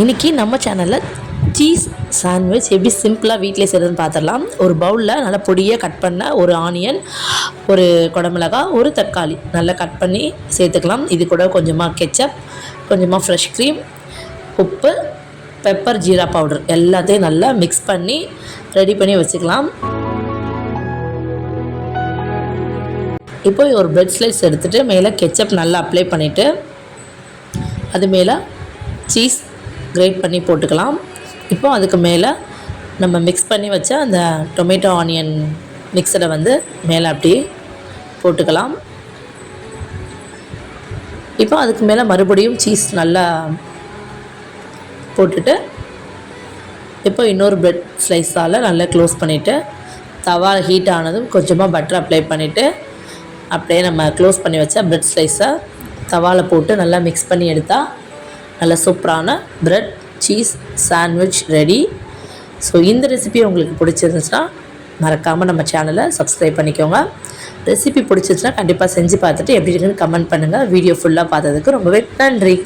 இன்றைக்கி நம்ம சேனலில் சீஸ் சாண்ட்விச் எப்படி சிம்பிளாக வீட்டிலே செய்கிறதுன்னு பார்த்துடலாம் ஒரு பவுலில் நல்லா பொடியாக கட் பண்ண ஒரு ஆனியன் ஒரு குடமிளகா ஒரு தக்காளி நல்லா கட் பண்ணி சேர்த்துக்கலாம். இது கூட கொஞ்சமாக கெச்சப் கொஞ்சமாக ஃப்ரெஷ் க்ரீம் உப்பு பெப்பர் ஜீரா பவுடர் எல்லாத்தையும் நல்லா மிக்ஸ் பண்ணி ரெடி பண்ணி வச்சுக்கலாம். இப்போ ஒரு பிரெட் ஸ்லைஸ் எடுத்துகிட்டு மேலே கெச்சப் நல்லா அப்ளை பண்ணிவிட்டு அது மேலே சீஸ் கிரேட் பண்ணி போட்டுக்கலாம். இப்போ அதுக்கு மேலே நம்ம மிக்ஸ் பண்ணி வச்ச அந்த டொமேட்டோ ஆனியன் மிக்ஸரை வந்து மேலே அப்படியே போட்டுக்கலாம். இப்போ அதுக்கு மேலே மறுபடியும் சீஸ் நல்லா போட்டுட்டு இப்போ இன்னொரு பிரெட் ஸ்லைஸால் நல்லா க்ளோஸ் பண்ணிவிட்டு தவா ஹீட் ஆனதும் கொஞ்சமாக பட்டர் அப்ளை பண்ணிவிட்டு அப்படியே நம்ம க்ளோஸ் பண்ணி வச்ச பிரெட் ஸ்லைஸை தவாவில் போட்டு நல்லா மிக்ஸ் பண்ணி எடுத்தால் நல்ல சூப்பரான bread cheese sandwich ready so இந்த ரெசிபி உங்களுக்கு பிடிச்சிருந்துச்சுன்னா மறக்காமல் நம்ம சேனலை சப்ஸ்கிரைப் பண்ணிக்கோங்க. ரெசிபி பிடிச்சிருச்சுன்னா கண்டிப்பாக செஞ்சு பார்த்துட்டு எப்படி இருக்குன்னு கமெண்ட் பண்ணுங்கள் வீடியோ ஃபுல்லாக பார்த்ததுக்கு ரொம்பவே நன்றி.